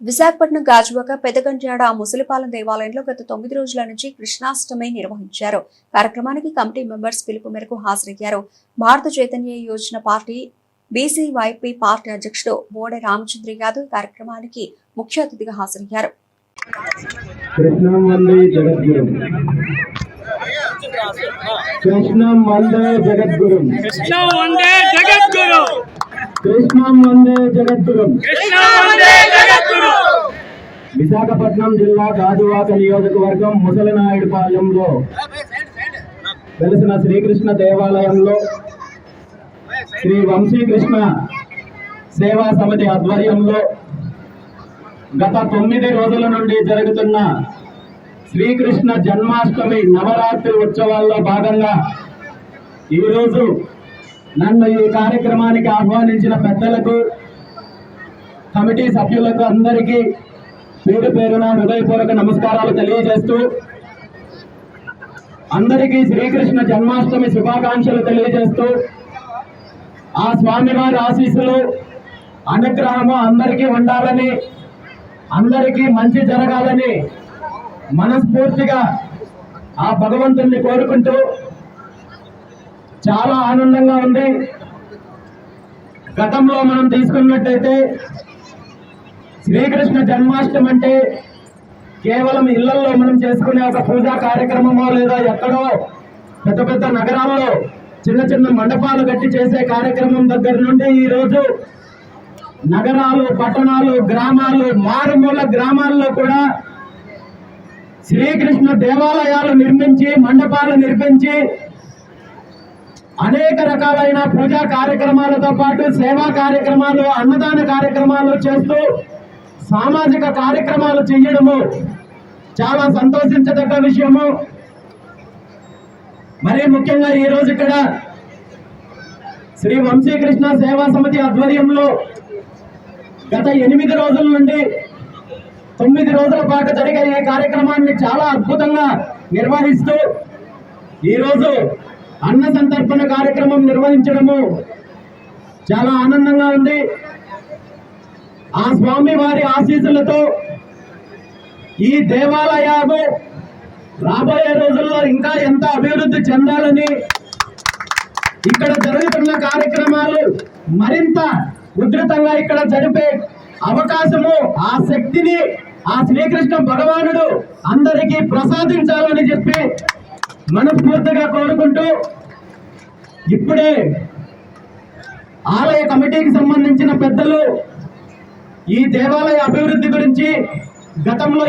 విశాఖపట్నం గాజువాక పెదగంజాడ ముసలిపాలెం దేవాలయంలో గత తొమ్మిది రోజుల నుంచి కృష్ణాష్టమి నిర్వహించారు. కార్యక్రమానికి కమిటీ మెంబర్స్ పిలుపు మేరకు హాజరయ్యారు. Bharata Chaitanya Yojana party BCYP party అధ్యక్షుడు బోడే రామచంద్ర యాదవ్ ఈ కార్యక్రమానికి ముఖ్య అతిథిగా హాజరయ్యారు. కృష్ణం వందే జగద్గురు. కృష్ణం వందే జగద్గురు. కృష్ణ వందే జగద్గురు. కృష్ణం వందే జగద్గురు కృష్ణ వందే జగద్గురు విశాఖపట్నం జిల్లా గాజువాక నియోజకవర్గం ముసలినాయుడుపాలెంలో వెలిసిన శ్రీకృష్ణ దేవాలయంలో శ్రీ వంశీకృష్ణ సేవా సమితి ఆధ్వర్యంలో గత తొమ్మిది రోజుల నుండి జరుగుతున్న శ్రీకృష్ణ జన్మాష్టమి నవరాత్రి ఉత్సవాల్లో భాగంగా ఈరోజు నన్ను ఈ కార్యక్రమానికి ఆహ్వానించిన పెద్దలకు కమిటీ సభ్యులకు అందరికీ పేరు పేరున హృదయపూర్వక నమస్కారాలు తెలియజేస్తూ అందరికీ శ్రీకృష్ణ జన్మాష్టమి శుభాకాంక్షలు తెలియజేస్తూ ఆ స్వామివారి ఆశీస్సులు అనుగ్రహము అందరికీ ఉండాలని అందరికీ మంచి జరగాలని మనస్ఫూర్తిగా ఆ భగవంతుణ్ణి కోరుకుంటూ చాలా ఆనందంగా ఉంది. గతంలో మనం తీసుకున్నట్టయితే శ్రీకృష్ణ జన్మాష్టమి అంటే కేవలం ఇళ్ళలో మనం చేసుకునే ఒక పూజా కార్యక్రమమో లేదా ఎక్కడో పెద్ద పెద్ద నగరాల్లో చిన్న చిన్న మండపాలు కట్టి చేసే కార్యక్రమం దగ్గర నుండి ఈరోజు నగరాలు పట్టణాలు గ్రామాలు మారుమూల గ్రామాల్లో కూడా శ్రీకృష్ణ దేవాలయాలు నిర్మించి మండపాలు నిర్మించి అనేక రకాలైన పూజా కార్యక్రమాలతో పాటు సేవా కార్యక్రమాలు అన్నదాన కార్యక్రమాలు చేస్తూ సామాజిక కార్యక్రమాలు చేయడము చాలా సంతోషించదగ్గ విషయము. మరీ ముఖ్యంగా ఈ రోజు ఇక్కడ శ్రీ వంశీకృష్ణ సేవా సమితి ఆధ్వర్యంలో గత ఎనిమిది రోజుల నుండి తొమ్మిది రోజుల పాటు జరిగే ఈ కార్యక్రమాన్ని చాలా అద్భుతంగా నిర్వహిస్తూ ఈరోజు అన్న సంతర్పణ కార్యక్రమం నిర్వహించడము చాలా ఆనందంగా ఉంది. ఆ స్వామి వారి ఆశీస్సులతో ఈ దేవాలయాలు రాబోయే రోజుల్లో ఇంకా ఎంత అభివృద్ధి చెందాలని ఇక్కడ జరుగుతున్న కార్యక్రమాలు మరింత ఉధృతంగా ఇక్కడ జరిపే అవకాశము ఆ శక్తిని ఆ శ్రీకృష్ణ భగవానుడు అందరికీ ప్రసాదించాలని చెప్పి మనస్ఫూర్తిగా కోరుకుంటూ ఇప్పుడే ఆలయ కమిటీకి సంబంధించిన పెద్దలు ఈ దేవాలయ అభివృద్ధి గురించి గతంలో